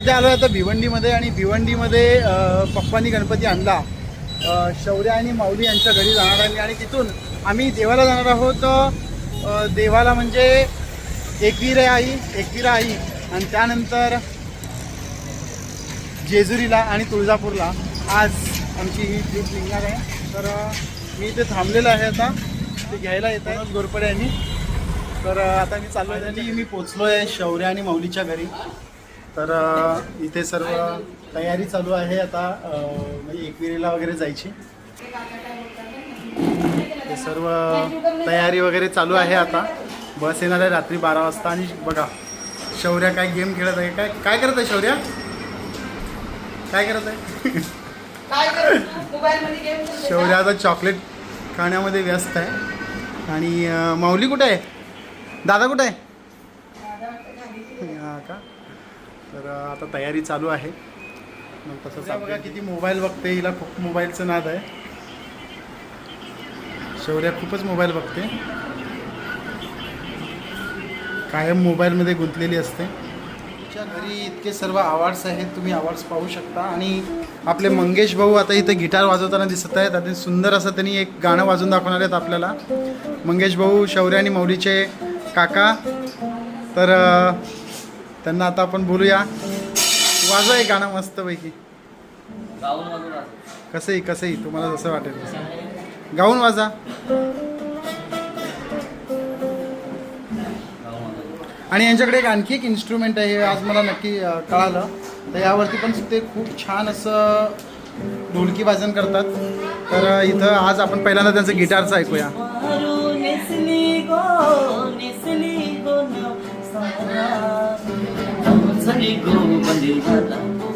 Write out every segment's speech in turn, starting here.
इथे आलो आता भिवंडीमध्ये आणि भिवंडीमध्ये पप्पांनी गणपती आणला. शौर्य आणि माऊली यांच्या घरी जाणार आहे आणि तिथून आम्ही देवाला जाणार आहोत. देवाला म्हणजे एकवीर आई एकविरा आई आणि त्यानंतर जेजुरीला आणि तुळजापूरला. आज आमची ही ट्रिप निघणार आहे. तर मी इथे थांबलेलो आहे आता. ते घ्यायला येत आहे. गोरपडे यांनी. तर आता मी चाललो आहे आणि मी पोचलो आहे शौर्य आणि माऊलीच्या घरी. तर इथे सर्व तयारी चालू आहे. आता म्हणजे एकविरीला वगैरे जायची. ते सर्व तयारी वगैरे चालू आहे आता. बस येणार आहे रात्री बारा वाजता. आणि बघा शौर्य काय गेम खेळत आहे काय काय करत आहे शौर्य? काय करत आहे? शौर्य आता चॉकलेट खाण्यामध्ये व्यस्त आहे. आणि माऊली कुठे आहे? दादा कुठे आहे? हा का? तर आता तयारी चालू आहे. मग तसंच बघा किती मोबाईल बघते हिला खूप मोबाईलचं नाद आहे. शौर्या खूपच मोबाईल बघते. कायम मोबाईलमध्ये गुंतलेली असते. तुमच्या घरी इतके सर्व अवॉर्ड्स आहेत तुम्ही अवॉर्ड्स पाहू शकता. आणि आपले मंगेश भाऊ आता इथे गिटार वाजवताना दिसत आहेत. आणि सुंदर असं त्यांनी एक गाणं वाजवून दाखवणार आहेत आपल्याला. मंगेश भाऊ शौर्य आणि मौलीचे काका. तर त्यांना आता आपण बोलूया. वाजवा एक गाणं मस्तपैकी. कसंही कसंही तुम्हाला जसं वाटेल तसं. गाऊन वाजा. आणि यांच्याकडे एक आणखी एक इन्स्ट्रुमेंट आहे हे आज मला नक्की कळालं. तर यावरती पण ते खूप छान असं ढोलकी वाजन करतात. तर इथं आज आपण पहिल्यांदा त्यांचं गिटारचं ऐकूया. नवसली गो बंदिला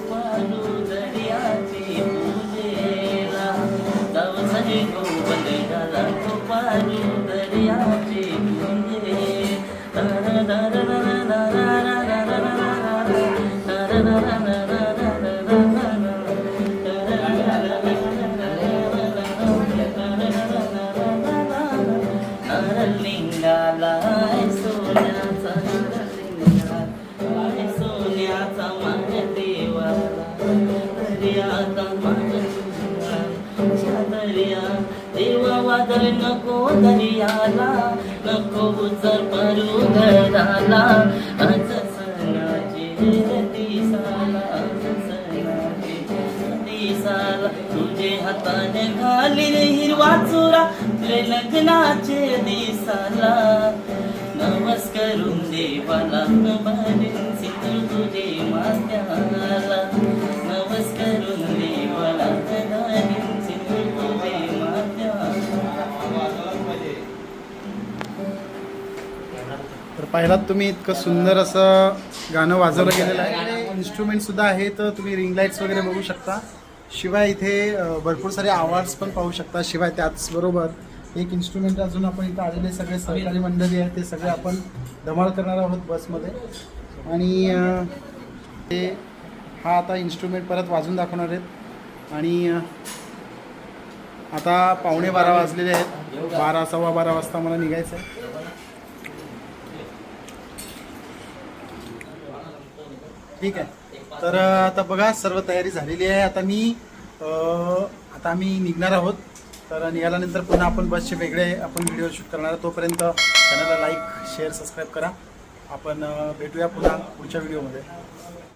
पारू दर्याचे पूजेला नवसली देवा नको दर्याला नको उचर परू घराला. आज सणाची दिसाला आज दिसाला. तुझे हाताने घाली रे हिरवा चुरा तुझे लग्नाचे दिसाला. नमस्कार देवाला नमन सिंधू तुझे मात्याला पाहिलात तुम्ही इतकं सुंदर असं गाणं वाजवलं गेलेलं आहे. इन्स्ट्रुमेंट सुद्धा आहे तर तुम्ही रिंग लाईट्स वगैरे बघू शकता. शिवाय इथे भरपूर सारे आवार्ड्स पण पाहू शकता. शिवाय त्याचबरोबर एक इन्स्ट्रुमेंट अजून आपण इथं आलेले सगळे सहकारी मंडळी आहेत ते सगळे आपण धमाल करणार आहोत बसमध्ये. आणि ते हा आता इन्स्ट्रुमेंट परत वाजून दाखवणार आहेत. आणि आता पावणे बारा वाजलेले आहेत. बारा सव्वा बारा वाजता मला निघायचं आहे. ठीक आहे. तर आता बघा सर्व तयारी झालेली आहे. आता मी आता आम्ही निघणार आहोत. तर निघाल्यानंतर पुन्हा आपण बसचे वेगळे आपण व्हिडिओ शूट करणार आहोत. तोपर्यंत चॅनलला लाईक शेअर सबस्क्राईब करा. आपण भेटूया पुन्हा पुढच्या व्हिडिओमध्ये.